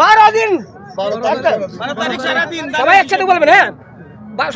বারো দিন। সবাই একসাথে বলবেন হ্যাঁ?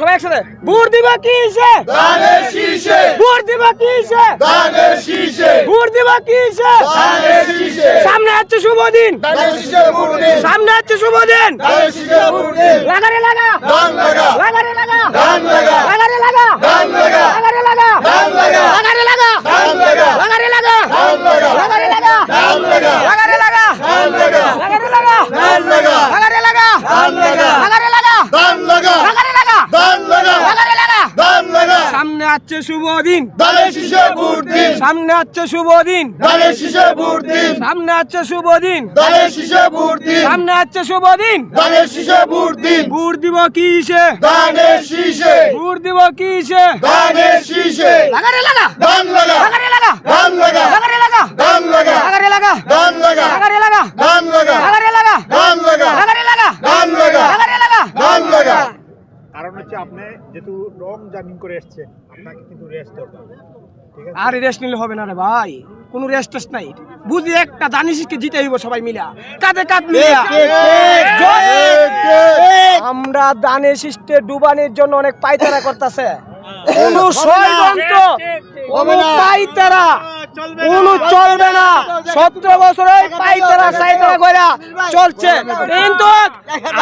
সবাই একসাথে। বুট দিব কি সে দানের শীষে। বুট দিব কি সে দানের শীষে। বুট দিব কি সে দানের শীষে। সামনে আছে শুভ দিন। দানের শীষে ভোট দিন। সামনে আছে শুভ দিন। দানের শীষে ভোট দিন। লাগা রে লাগা। দান লাগা। লাগা রে লাগা। দান লাগা। লাগা রে লাগা। দান লাগা। লাগা রে লাগা। দান লাগা। লাগা রে লাগা। দান লাগা। লাগা রে লাগা। দান লাগা। লাগা রে লাগা। দান লাগা। লাগা রে লাগা। সামনে আছে শুভ দিন। দানে। সামনে আছে শুভ দিন। দানে। শীষে ভোট দিন। সামনে আসছে শুভ দিন। দানে। দিব কিসে? দানে শীষে। ভোট দিব কিসে? দানে শীষে। হচ্ছে আপনি যেহেতু রং জার্নি করে এসেছেন আপনাকে কিন্তু রেস্ট দরকার। আর রেস্ট নিলে হবে না রে ভাই। কোনো রেস্ট টেস্ট নাই। বুঝলি একটা দানিশকে জিতে হইব সবাই মিলা। কাঁধে কাঁধ মিলা। আমরা দানে শিষ্টে ডুবানির জন্য অনেক পাইতারা করতেছে। কোন ষড়যন্ত্র! কোন পাইতারা কোন চলবে না। সতেরো বছর ওই পাইতারা সাইতারা কইরা চলছে। কিন্তু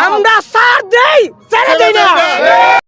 আমরা সাত